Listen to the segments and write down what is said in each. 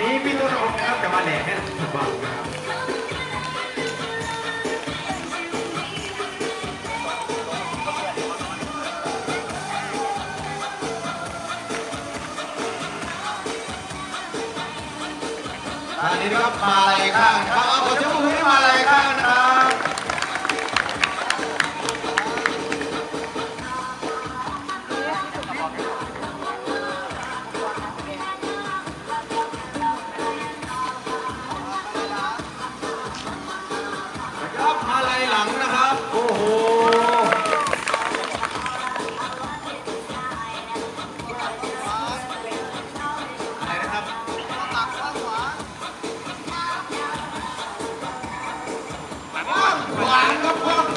มีมีตัวอกนะครับจะมาแหลกแค่ถูกต้องนะครับอันนี้ก็มาอะไรข้างนะครับเอาขอเสียงปรบมือให้มาอะไรข้างนะครับ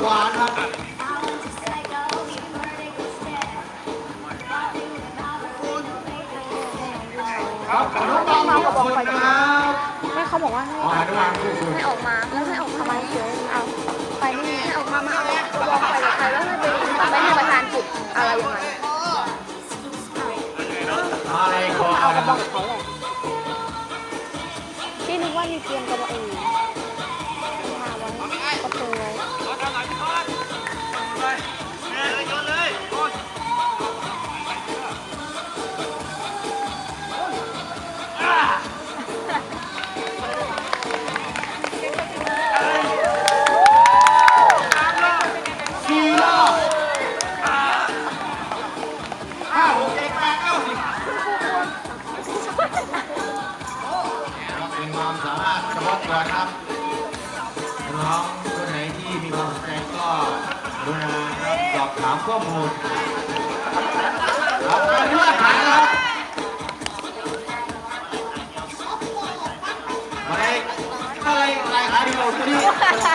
วางขวางครับครับขอน้องบางทุกคนครับไม่เขาบอกว่าให้ขออนุญาตผู้คุยให้ออกมาแล้วให้ออกมาไมเฉยเอาไปนี่ให้ออกมามาเอาวบอกไปกับใครแล้วให้ไปไปให้ประธานจุดอะไรยังไงอะไรก่อเอากระบอกเขาเลยพี่นึกว่ามีเตรียมกระบอกเอง ความสามารถเฉพาะตัวครับน้องคนไหนที่มีความสนใจก็กรุณาครับสอบถามข้อมูลครับการเลือกขันครับอะไรอะไรอะไรขาเดียวตัวนี้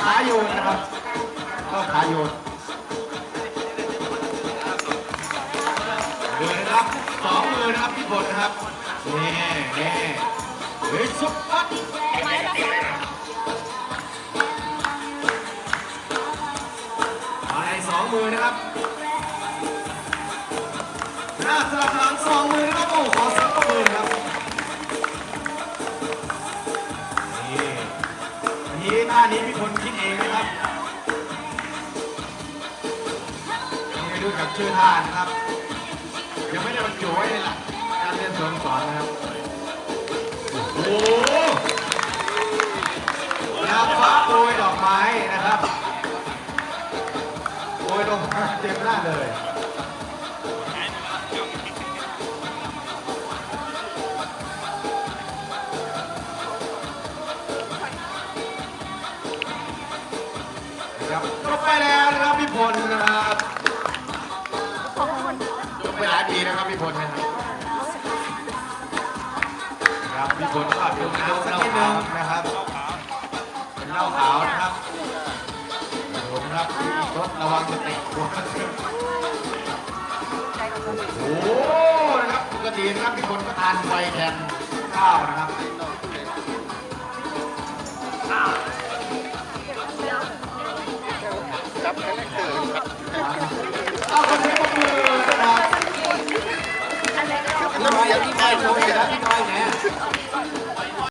ขาโยนนะครับก็ขาโยนเดินนะครับสองมือนะครับพี่บดนะครับนี่นี่ เฮ้ยซุปปัดอะไรสองมือนะครับ หน้าสลับหลังสองมือนะครับ โอ้ขอสียงมือครับ นี่อันนี้ท่านี้พี่พลคิดเองนะครับยังไม่รู้จักชื่อท่านะครับ ยังไม่ได้บรรจุไว้ในหลักการเรียนสอนสอนนะครับ เต็มหน้าเลยครับจบไปแล้วนะครับพี่พลนะครับจบไปหลายปีนะครับพี่พลนะครับครับพี่พลก็ดื่มน้ำสักนิดนึงนะครับเป็นเหล้าขาวนะครับผมครับรถระวังจะติดหัว โอ้โหนะครับปกตินะครับพี่พลก็ทานไวแทนข้าวนะครับเอาคนเสียงปรบมือนะครับอะไรก็ได้น้ำเสียงที่ได้โชว์